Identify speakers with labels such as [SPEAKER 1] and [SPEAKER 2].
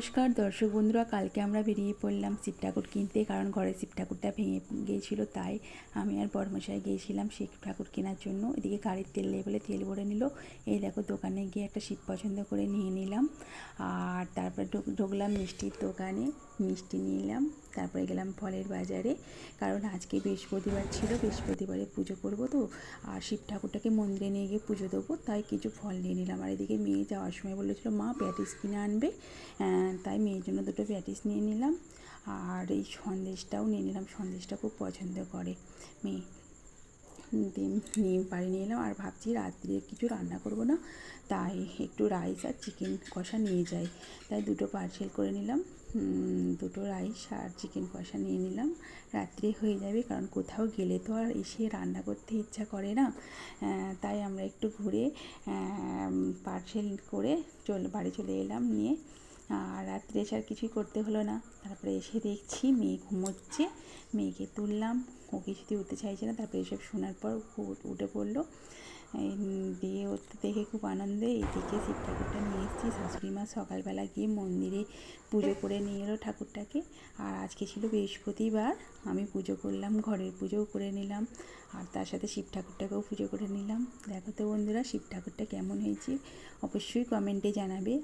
[SPEAKER 1] নমস্কার দর্শক বন্ধুরা, কালকে আমরা বেরিয়ে পড়লাম শিব ঠাকুর কিনতে, কারণ ঘরে শিব ঠাকুরটা ভেঙে গিয়েছিল, তাই আমি আর বর্মশাই গিয়েছিলাম শিব ঠাকুর কেনার জন্য। এদিকে গাড়ির তেল নেই বলে তেল ভরে নিল। এই দেখো, দোকানে গিয়ে একটা শিব পছন্দ করে নিয়ে নিলাম। আর তারপরে ঢুক- ঢুকলাম মিষ্টির দোকানে, মিষ্টি নিলাম। তারপরে গেলাম ফলের বাজারে, কারণ আজকে বৃহস্পতিবার ছিল, বৃহস্পতিবারে পুজো করব তো। আর শিব ঠাকুরটাকে মন্দিরে নিয়ে গিয়ে পুজো দেবো, তাই কিছু ফল নিয়ে নিলাম। আর এদিকে মেয়ে যাওয়ার সময় বলেছিল, মা, প্যাটিস কিনে আনবে। তাই মেয়ের জন্য দুটো প্যাটিস নিয়ে নিলাম। আর এই সন্দেশটাও নিয়ে নিলাম, সন্দেশটা খুব পছন্দ করে। মেয়ে ডিম নিয়ে বাড়ি নিয়ে এলাম। আর ভাবছি রাত্রে কিছু রান্না করব না, তাই একটু রাইস আর চিকেন কষা নিয়ে যাই। তাই দুটো পার্সেল করে নিলাম। দুটো রাইস আর চিকেন কষা নিয়ে নিলাম। রাত্রে হয়ে যাবে, কারণ কোথাও গেলে তো আর এসে রান্না করতে ইচ্ছা করে না। তাই আমরা একটু ঘুরে পার্সেল করে চল, বাড়ি চলে এলাম, নিয়ে আর রাত্রে এসে আর কিছুই করতে হলো না। তারপরে এসে দেখছি মেয়ে ঘুমোচ্ছে। মেয়েকে তুললাম। ও কিছুতেই উঠতে চাইছে না। তারপরে এসব শোনার পর উঠে পড়ল। দিয়ে ওর দেখে খুব আনন্দে এদিকে শিব ঠাকুরটা নিয়ে এসেছি। শাশুড়ি মা সকালবেলা গিয়ে মন্দিরে পুজো করে নিয়ে এলো ঠাকুরটাকে। আর আজকে ছিল বৃহস্পতিবার। আমি পুজো করলাম, ঘরের পুজোও করে নিলাম। আর তার সাথে শিব ঠাকুরটাকেও পুজো করে নিলাম। দেখো তো বন্ধুরা, শিব ঠাকুরটা কেমন হয়েছে? অবশ্যই কমেন্টে জানাবে।